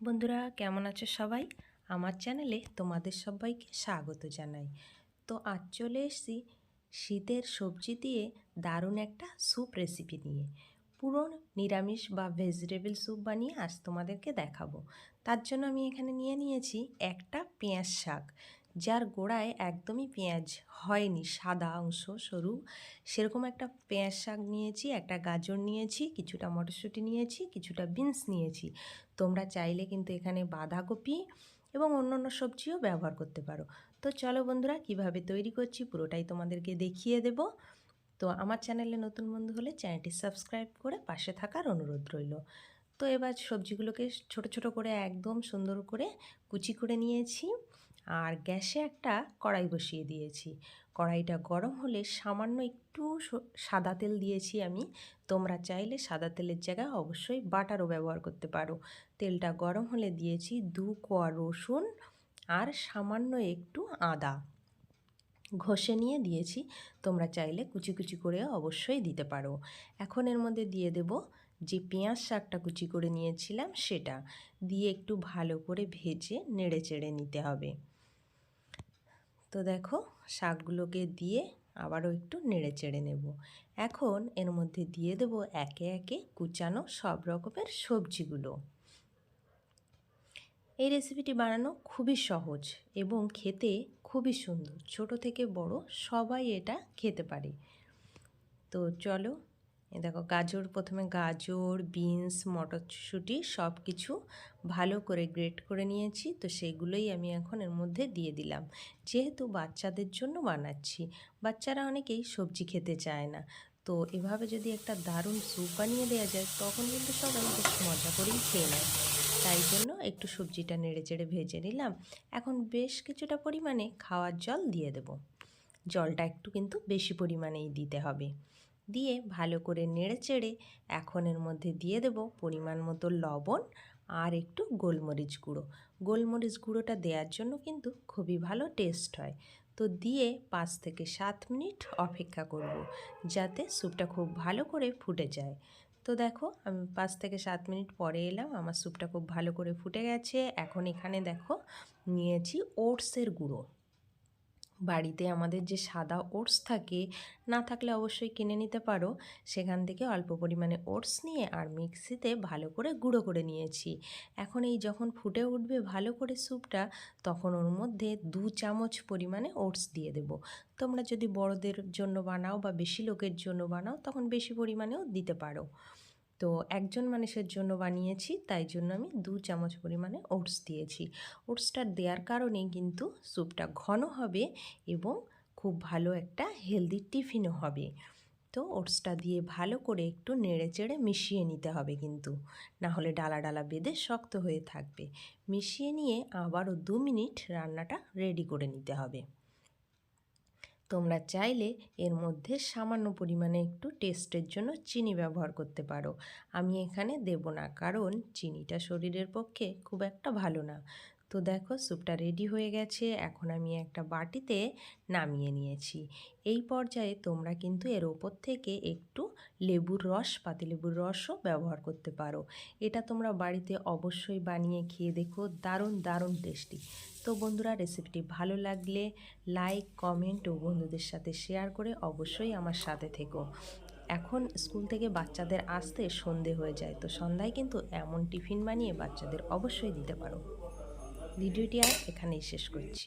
বন্ধুরা, কেমন আছো সবাই? আমার চ্যানেলে তোমাদের সবাইকে স্বাগত জানাই। তো আজ চলে এসেছি শীতের সবজি দিয়ে দারুণ একটা স্যুপ রেসিপি নিয়ে। পুরো নিরামিষ বা ভেজিটেবল স্যুপ বানিয়ে আজ তোমাদেরকে দেখাবো। তার জন্য আমি এখানে নিয়ে নিয়েছি একটা পেঁয়াজ শাক। যার গোড়ায় একদমই পেঁয়াজ হয়নি, সাদা অংশ, সরু। সেরকম একটা পেঁয়াজ শাক নিয়েছি, একটা গাজর নিয়েছি, কিছুটা মটরশুঁটি নিয়েছি, কিছুটা বিনস নিয়েছি। তোমরা চাইলে কিন্তু এখানে বাঁধাকপি এবং অন্য অন্য সবজিও ব্যবহার করতে পারো। তো চলো বন্ধুরা, কীভাবে তৈরি করছি পুরোটাই তোমাদেরকে দেখিয়ে দেব। তো আমার চ্যানেলে নতুন বন্ধু হলে চ্যানেলটি সাবস্ক্রাইব করে পাশে থাকার অনুরোধ রইল। তো এবার সবজিগুলোকে ছোট ছোট করে একদম সুন্দর করে কুচি করে নিয়েছি। আর গ্যাসে একটা কড়াই বসিয়ে দিয়েছি। কড়াইটা গরম হলে সামান্য একটু সাদা তেল দিয়েছি আমি। তোমরা চাইলে সাদা তেলের জায়গায় অবশ্যই বাটারও ব্যবহার করতে পারো। তেলটা গরম হলে দিয়েছি দু কোয়া রসুন আর সামান্য একটু আদা। ঘষে নিয়ে দিয়েছি। তোমরা চাইলে কুচি কুচি করে অবশ্যই দিতে পারো। এখন এর মধ্যে দিয়ে দেব যে পেঁয়াজ শাকটা কুচি করে নিয়েছিলাম সেটা দিয়ে একটু ভালো করে ভেজে নেড়ে চেড়ে নিতে হবে। তো দেখো শাকগুলোকে দিয়ে আবারও একটু নেড়ে চেড়ে নেব। এখন এর মধ্যে দিয়ে দেব একে একে কুচানো সব রকমের সবজিগুলো। এই রেসিপিটি বানানো খুবই সহজ এবং খেতে খুবই সুন্দর। ছোট থেকে বড় সবাই এটা খেতে পারে। তো চলো এ দেখো, গাজর, প্রথমে গাজর, বিনস, মটরশুঁটি সব কিছু ভালো করে গ্রেট করে নিয়েছি, তো সেগুলোই আমি এখন এর মধ্যে দিয়ে দিলাম। যেহেতু বাচ্চাদের জন্য বানাচ্ছি, বাচ্চারা অনেকেই সবজি খেতে চায় না, তো এভাবে যদি একটা দারুণ স্যুপ বানিয়ে দেওয়া যায়, তখন কিন্তু সবাই বেশ মজা করেই খেয়ে নেয়। তাই জন্য একটু সবজিটা নেড়ে চেড়ে ভেজে নিলাম। এখন বেশ কিছুটা পরিমাণে খাওয়ার জল দিয়ে দেব। জলটা একটু কিন্তু বেশি পরিমাণেই দিতে হবে। দিয়ে ভালো করে নেড়ে চেড়ে মধ্যে দিয়ে দেব পরিমাণ মতো লবণ আর একটু গোলমরিচ গুঁড়ো। গোলমরিচ গুঁড়োটা দেওয়ার জন্য কিন্তু খুবই ভালো টেস্ট হয়। তো দিয়ে পাঁচ থেকে সাত মিনিট অপেক্ষা করব যাতে স্যুপটা খুব ভালো করে ফুটে যায়। তো দেখো আমি পাঁচ থেকে সাত মিনিট পরে এলাম, আমার স্যুপটা খুব ভালো করে ফুটে গেছে। এখন এখানে দেখো নিয়েছি ওটসের গুঁড়ো। বাড়িতে আমাদের যে সাদা ওটস থাকে, না থাকলে অবশ্যই কিনে নিতে পারো। সেখান থেকে অল্প পরিমাণে ওটস নিয়ে আর মিক্সিতে ভালো করে গুঁড়ো করে নিয়েছি। এখন এই যখন ফুটে উঠবে ভালো করে স্যুপটা, তখন ওর মধ্যে দু চামচ পরিমাণে ওটস দিয়ে দেবো। তোমরা যদি বড়দের জন্য বানাও বা বেশি লোকের জন্য বানাও, তখন বেশি পরিমাণেও দিতে পারো। তো একজন মানুষের জন্য বানিয়েছি, তাই জন্য আমি দু চামচ পরিমাণে ওটস দিয়েছি। ওটসটা দেওয়ার কারণে কিন্তু স্যুপটা ঘন হবে এবং খুব ভালো একটা হেলদি টিফিনও হবে। তো ওটসটা দিয়ে ভালো করে একটু নেড়ে চেড়ে মিশিয়ে নিতে হবে কিন্তু না হলে ডালা ডালা বেঁধে শক্ত হয়ে থাকবে। মিশিয়ে নিয়ে আবারও দু মিনিট রান্নাটা রেডি করে নিতে হবে। তোমরা চাইলে এর মধ্যে সামান্য পরিমাণে একটু টেস্টের জন্য চিনি ব্যবহার করতে পারো। আমি এখানে দেব না, কারণ চিনিটা শরীরের পক্ষে খুব একটা ভালো না। তো দেখো স্যুপটা রেডি হয়ে গেছে, এখন আমি একটা বাটিতে নামিয়ে নিয়েছি। এই পর্যায়ে তোমরা কিন্তু এর ওপর থেকে একটু লেবুর রস পাতিলেবুর রসও ব্যবহার করতে পারো। এটা তোমরা বাড়িতে অবশ্যই বানিয়ে খেয়ে দেখো, দারুণ দারুণ টেস্টি তো বন্ধুরা রেসিপিটি ভালো লাগলে লাইক কমেন্ট ও বন্ধুদের সাথে শেয়ার করে অবশ্যই আমার সাথে থেকো। এখন স্কুল থেকে বাচ্চাদের আসতে সন্ধে হয়ে যায়, তো সন্ধ্যায় কিন্তু এমন টিফিন বানিয়ে বাচ্চাদের অবশ্যই দিতে পারো। ভিডিওটি আর এখানেই শেষ করছি।